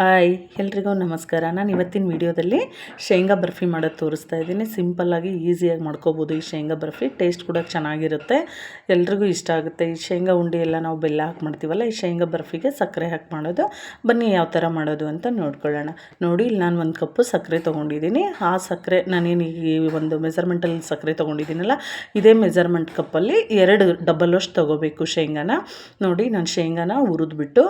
Hi, ಎಲ್ರಿಗೂ ನಮಸ್ಕಾರ. ನಾನು ಇವತ್ತಿನ ವಿಡಿಯೋದಲ್ಲಿ ಶೇಂಗಾ ಬರ್ಫಿ ಮಾಡೋದು ತೋರಿಸ್ತಾ ಇದ್ದೀನಿ. ಸಿಂಪಲ್ಲಾಗಿ ಈಸಿಯಾಗಿ ಮಾಡ್ಕೋಬೋದು ಈ ಶೇಂಗಾ ಬರ್ಫಿ. ಟೇಸ್ಟ್ ಕೂಡ ಚೆನ್ನಾಗಿರುತ್ತೆ. ಎಲ್ರಿಗೂ ಇಷ್ಟ ಆಗುತ್ತೆ. ಈ ಶೇಂಗಾ ಉಂಡೆ ಎಲ್ಲ ನಾವು ಬೆಲ್ಲ ಹಾಕಿ ಮಾಡ್ತೀವಲ್ಲ, ಈ ಶೇಂಗಾ ಬರ್ಫಿಗೆ ಸಕ್ಕರೆ ಹಾಕಿ ಮಾಡೋದು. ಬನ್ನಿ ಯಾವ ಥರ ಮಾಡೋದು ಅಂತ ನೋಡ್ಕೊಳ್ಳೋಣ. ನೋಡಿ, ಇಲ್ಲಿ ನಾನು ಒಂದು ಕಪ್ಪು ಸಕ್ಕರೆ ತೊಗೊಂಡಿದ್ದೀನಿ. ಆ ಸಕ್ಕರೆ ನಾನೇನು ಈ ಒಂದು ಮೆಸರ್ಮೆಂಟಲ್ಲಿ ಸಕ್ಕರೆ ತೊಗೊಂಡಿದ್ದೀನಲ್ಲ, ಇದೇ ಮೆಸರ್ಮೆಂಟ್ ಕಪ್ಪಲ್ಲಿ ಎರಡು ಡಬಲ್ ಅಷ್ಟು ತೊಗೋಬೇಕು ಶೇಂಗಾನ. ನೋಡಿ, ನಾನು ಶೇಂಗಾನ ಹುರಿದ್ಬಿಟ್ಟು,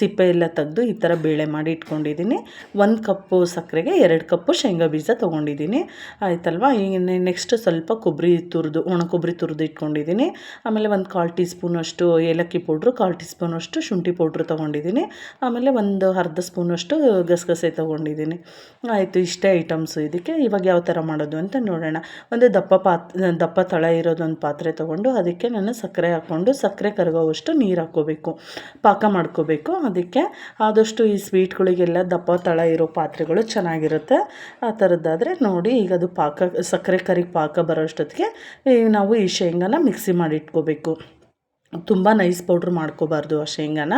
ಸಿಪ್ಪೆ ಎಲ್ಲ ತೆಗೆದು ಈ ಥರ ಬೇಳೆ ಮಾಡಿ ಇಟ್ಕೊಂಡಿದ್ದೀನಿ. ಒಂದು ಕಪ್ಪು ಸಕ್ಕರೆಗೆ ಎರಡು ಕಪ್ಪು ಶೇಂಗಾ ಬೀಜ ತೊಗೊಂಡಿದ್ದೀನಿ. ಆಯ್ತಲ್ವಾ? ಈಗ ನೆಕ್ಸ್ಟ್ ಸ್ವಲ್ಪ ಕೊಬ್ಬರಿ ತುರಿದು, ಒಣ ಕೊಬ್ಬರಿ ತುರಿದು ಇಟ್ಕೊಂಡಿದ್ದೀನಿ. ಆಮೇಲೆ ಒಂದು ಕಾಲು ಟೀ ಸ್ಪೂನಷ್ಟು ಏಲಕ್ಕಿ ಪೌಡ್ರು, ಕಾಲು ಟೀ ಸ್ಪೂನಷ್ಟು ಶುಂಠಿ ಪೌಡ್ರು ತೊಗೊಂಡಿದ್ದೀನಿ. ಆಮೇಲೆ ಒಂದು ಅರ್ಧ ಸ್ಪೂನಷ್ಟು ಗಸಗಸೆ ತೊಗೊಂಡಿದ್ದೀನಿ. ಆಯಿತು, ಇಷ್ಟೇ ಐಟಮ್ಸು ಇದಕ್ಕೆ. ಇವಾಗ ಯಾವ ಥರ ಮಾಡೋದು ಅಂತ ನೋಡೋಣ. ಒಂದು ದಪ್ಪ ಪಾತ್, ದಪ್ಪ ತಳ ಇರೋದೊಂದು ಪಾತ್ರೆ ತೊಗೊಂಡು ಅದಕ್ಕೆ ನಾನು ಸಕ್ಕರೆ ಹಾಕ್ಕೊಂಡು, ಸಕ್ಕರೆ ಕರಗೋವಷ್ಟು ನೀರು ಹಾಕ್ಕೋಬೇಕು. ಪಾಕ ಮಾಡ್ಕೋಬೇಕು. ಅದಕ್ಕೆ ಆದಷ್ಟು ಈ ಸ್ವೀಟ್ಗಳು ಗಳಿಗೆಲ್ಲ ದಪ್ಪ ತಳ ಇರೋ ಪಾತ್ರೆಗಳು ಚೆನ್ನಾಗಿರುತ್ತೆ. ಆ ಥರದ್ದಾದರೆ ನೋಡಿ, ಈಗ ಅದು ಪಾಕ, ಸಕ್ಕರೆ ಕರಿಗೆ ಪಾಕ ಬರೋ ಅಷ್ಟೊತ್ತಿಗೆ ನಾವು ಈ ಶೇಂಗಾನ ಮಿಕ್ಸಿ ಮಾಡಿ ಇಟ್ಕೋಬೇಕು. ತುಂಬ ನೈಸ್ ಪೌಡ್ರ್ ಮಾಡ್ಕೋಬಾರ್ದು ಆ ಶೇಂಗಾನ.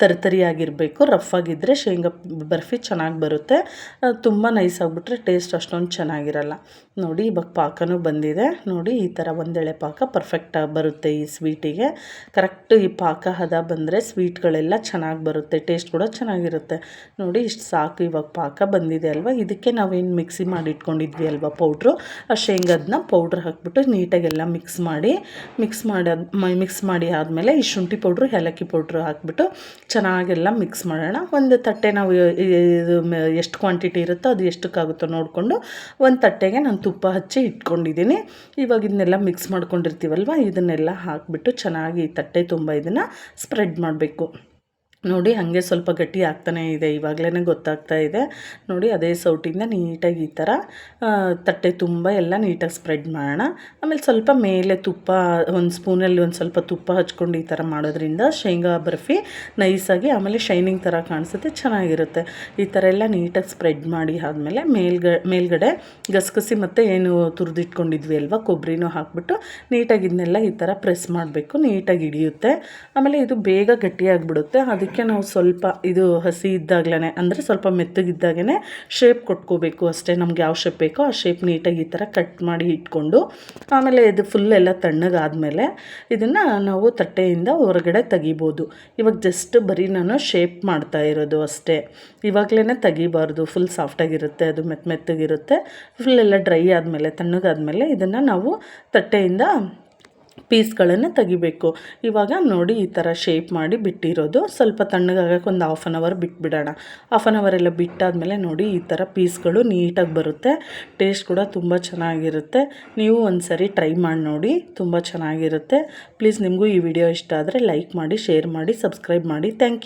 ತರಿತರಿಯಾಗಿರಬೇಕು ರಫ್ ಆಗಿದ್ದರೆ ಶೇಂಗಾ ಬರ್ಫಿ ಚೆನ್ನಾಗಿ ಬರುತ್ತೆ. ತುಂಬ ನೈಸ್ ಆಗಿಬಿಟ್ರೆ ಟೇಸ್ಟ್ ಅಷ್ಟೊಂದು ಚೆನ್ನಾಗಿರಲ್ಲ. ನೋಡಿ, ಇವಾಗ ಪಾಕನೂ ಬಂದಿದೆ. ನೋಡಿ, ಈ ಥರ ಒಂದೆಳೆ ಪಾಕ ಪರ್ಫೆಕ್ಟಾಗಿ ಬರುತ್ತೆ ಈ ಸ್ವೀಟಿಗೆ ಕರೆಕ್ಟ್ ಈ ಪಾಕ ಹದ ಬಂದರೆ ಸ್ವೀಟ್ಗಳೆಲ್ಲ ಚೆನ್ನಾಗಿ ಬರುತ್ತೆ ಟೇಸ್ಟ್ ಕೂಡ ಚೆನ್ನಾಗಿರುತ್ತೆ. ನೋಡಿ, ಇಷ್ಟು ಸಾಕು ಇವಾಗ ಪಾಕ ಬಂದಿದೆ ಅಲ್ವಾ? ಇದಕ್ಕೆ ನಾವೇನು ಮಿಕ್ಸಿ ಮಾಡಿ ಇಟ್ಕೊಂಡಿದ್ವಿ ಅಲ್ವಾ ಪೌಡ್ರು ಆ ಶೇಂಗದನ್ನ ಪೌಡ್ರ್ ಹಾಕ್ಬಿಟ್ಟು ನೀಟಾಗೆಲ್ಲ ಮಿಕ್ಸ್ ಮಾಡಿ ಮಿಕ್ಸ್ ಮಾಡಿ ಮಿಕ್ಸ್ ಮಾಡಿ ಆದಮೇಲೆ ಈ ಶುಂಠಿ ಪೌಡ್ರು, ಏಲಕ್ಕಿ ಪೌಡ್ರು ಹಾಕ್ಬಿಟ್ಟು ಚೆನ್ನಾಗೆಲ್ಲ ಮಿಕ್ಸ್ ಮಾಡೋಣ. ಒಂದು ತಟ್ಟೆ ನಾವು ಇದು ಎಷ್ಟು ಕ್ವಾಂಟಿಟಿ ಇರುತ್ತೋ ಅದು ಎಷ್ಟಕ್ಕಾಗುತ್ತೋ ನೋಡಿಕೊಂಡು ಒಂದು ತಟ್ಟೆಗೆ ನಾನು ತುಪ್ಪ ಹಚ್ಚಿ ಇಟ್ಕೊಂಡಿದ್ದೀನಿ. ಇವಾಗ ಇದನ್ನೆಲ್ಲ ಮಿಕ್ಸ್ ಮಾಡ್ಕೊಂಡಿರ್ತೀವಲ್ವ? ಇದನ್ನೆಲ್ಲ ಹಾಕಿಬಿಟ್ಟು ಚೆನ್ನಾಗಿ ತಟ್ಟೆ ತುಂಬ ಇದನ್ನು ಸ್ಪ್ರೆಡ್ ಮಾಡಬೇಕು. ನೋಡಿ ಹಾಗೆ ಸ್ವಲ್ಪ ಗಟ್ಟಿ ಆಗ್ತಾನೆ ಇದೆ ಇವಾಗಲೇ ಗೊತ್ತಾಗ್ತಾ ಇದೆ. ನೋಡಿ ಅದೇ ಸೌಟಿಂದ ನೀಟಾಗಿ ಈ ಥರ ತಟ್ಟೆ ತುಂಬ ಎಲ್ಲ ನೀಟಾಗಿ ಸ್ಪ್ರೆಡ್ ಮಾಡೋಣ. ಆಮೇಲೆ ಸ್ವಲ್ಪ ಮೇಲೆ ತುಪ್ಪ, ಒಂದು ಸ್ಪೂನಲ್ಲಿ ಒಂದು ಸ್ವಲ್ಪ ತುಪ್ಪ ಹಚ್ಕೊಂಡು ಈ ಥರ ಮಾಡೋದ್ರಿಂದ ಶೇಂಗಾ ಬರ್ಫಿ ನೈಸಾಗಿ ಆಮೇಲೆ ಶೈನಿಂಗ್ ಥರ ಕಾಣಿಸುತ್ತೆ, ಚೆನ್ನಾಗಿರುತ್ತೆ. ಈ ಥರ ಎಲ್ಲ ನೀಟಾಗಿ ಸ್ಪ್ರೆಡ್ ಮಾಡಿ ಆದಮೇಲೆ ಮೇಲ್ಗ, ಮೇಲ್ಗಡೆ ಗಸಗಸಿ ಮತ್ತು ಏನು ತುರಿದಿಟ್ಕೊಂಡಿದ್ವಿ ಅಲ್ವಾ, ಕೊಬ್ಬರಿನೂ ಹಾಕ್ಬಿಟ್ಟು ನೀಟಾಗಿ ಇದನ್ನೆಲ್ಲ ಈ ಥರ ಪ್ರೆಸ್ ಮಾಡಬೇಕು, ನೀಟಾಗಿ ಹಿಡಿಯುತ್ತೆ. ಆಮೇಲೆ ಇದು ಬೇಗ ಗಟ್ಟಿಯಾಗಿಬಿಡುತ್ತೆ, ಅದಕ್ಕೆ ಅದಕ್ಕೆ ನಾವು ಸ್ವಲ್ಪ ಇದು ಹಸಿ ಇದ್ದಾಗಲೇ ಅಂದರೆ ಸ್ವಲ್ಪ ಮೆತ್ತಗಿದ್ದಾಗೇ ಶೇಪ್ ಕೊಟ್ಕೋಬೇಕು ಅಷ್ಟೇ, ನಮ್ಗೆ ಯಾವ ಶೇಪ್ ಬೇಕೋ ಆ ಶೇಪ್ ನೀಟಾಗಿ ಈ ಥರ ಕಟ್ ಮಾಡಿ ಇಟ್ಕೊಂಡು, ಆಮೇಲೆ ಇದು ಫುಲ್ ಎಲ್ಲ ತಣ್ಣಗಾದಮೇಲೆ ಇದನ್ನು ನಾವು ತಟ್ಟೆಯಿಂದ ಹೊರಗಡೆ ತೆಗಿಬೋದು. ಇವಾಗ ಜಸ್ಟ್ ಬರೀ ನಾನು ಶೇಪ್ ಮಾಡ್ತಾ ಇರೋದು ಅಷ್ಟೇ. ಇವಾಗಲೇ ತೆಗಿಬಾರ್ದು ಫುಲ್ ಸಾಫ್ಟಾಗಿರುತ್ತೆ ಅದು ಮೆತ್ತ ಮೆತ್ತಗಿರುತ್ತೆ ಫುಲ್ ಎಲ್ಲ ಡ್ರೈ ಆದಮೇಲೆ, ತಣ್ಣಗಾದಮೇಲೆ ಇದನ್ನು ನಾವು ತಟ್ಟೆಯಿಂದ ಪೀಸ್ಗಳನ್ನು ತೆಗಿಬೇಕು. ಇವಾಗ ನೋಡಿ ಈ ಥರ ಶೇಪ್ ಮಾಡಿ ಬಿಟ್ಟಿರೋದು. ಸ್ವಲ್ಪ ತಣ್ಣಗಾಗಕ್ಕೆ ಒಂದು ಹಾಫ್ ಆನ್ ಅವರ್ ಬಿಟ್ಬಿಡೋಣ. ಹಾಫ್ ಆನ್ ಅವರ್ ಎಲ್ಲ ಬಿಟ್ಟಾದಮೇಲೆ ನೋಡಿ ಈ ಥರ ಪೀಸ್ಗಳು ನೀಟಾಗಿ ಬರುತ್ತೆ. ಟೇಸ್ಟ್ ಕೂಡ ತುಂಬ ಚೆನ್ನಾಗಿರುತ್ತೆ. ನೀವು ಒಂದು ಸರಿ ಟ್ರೈ ಮಾಡಿ ನೋಡಿ ತುಂಬ ಚೆನ್ನಾಗಿರುತ್ತೆ. ಪ್ಲೀಸ್ ನಿಮಗೂ ಈ ವಿಡಿಯೋ ಇಷ್ಟ ಆದರೆ ಲೈಕ್ ಮಾಡಿ ಶೇರ್ ಮಾಡಿ ಸಬ್ಸ್ಕ್ರೈಬ್ ಮಾಡಿ. Thank you